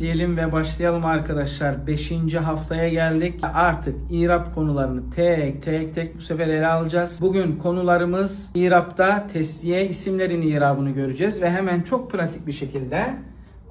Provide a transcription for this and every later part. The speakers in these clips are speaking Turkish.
diyelim ve başlayalım arkadaşlar. 5. haftaya geldik. Artık İrab konularını tek tek tek bu sefer ele alacağız. Bugün konularımız İrab'da tesliye isimlerin İrab'ını göreceğiz ve hemen çok pratik bir şekilde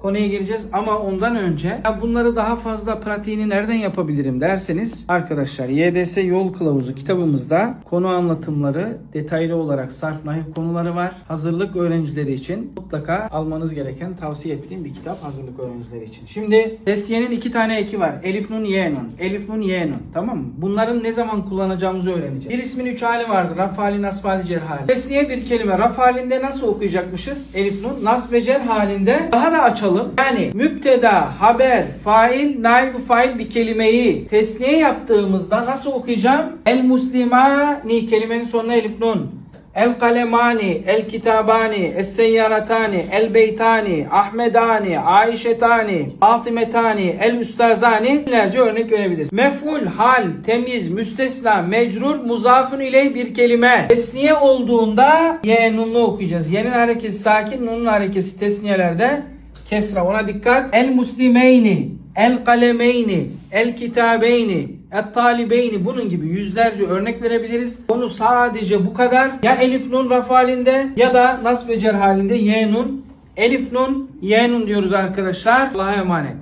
konuya gireceğiz ama ondan önce ya bunları daha fazla pratiğini nereden yapabilirim derseniz arkadaşlar YDS yol kılavuzu kitabımızda konu anlatımları detaylı olarak sarf nahiv konuları var. Hazırlık öğrencileri için mutlaka almanız gereken tavsiye ettiğim bir kitap hazırlık öğrencileri için. Şimdi tesliyenin iki tane eki var. Elif nun ye nun. Elif nun ye nun. Tamam mı? Bunların ne zaman kullanacağımızı öğreneceğiz. Bir ismin üç hali vardır. Raf hali, nasb hali, cer hali. Tesniye bir kelime raf halinde nasıl okuyacakmışız? Elif nun. Nasb ve cer halinde daha da açalım. Yani müpteda, haber, fail, naib fail bir kelimeyi tesniye yaptığımızda nasıl okuyacağım? El muslimani kelimenin sonuna elif nun. El kalemani, el kitabani, es seyyaratani, el beytani, ahmedani, aişetani, fatimetani, el üstazani binlerce örnek verebiliriz. Mef'ul, hal, temiz, müstesna, mecrur, muzafun iley bir kelime. Tesniye olduğunda ye nunlu okuyacağız. Ye'nin harekesi sakin, nunun harekesi tesniyelerde kesra. Ona dikkat. El muslimeyni, el kalemeyni, el kitabeyni, et talibeyni bunun gibi yüzlerce örnek verebiliriz. Konu sadece bu kadar. Ya elif nun raf halinde ya da nasb ve cer halinde ye nun. Elif nun, ye nun diyoruz arkadaşlar. Allah'a emanet.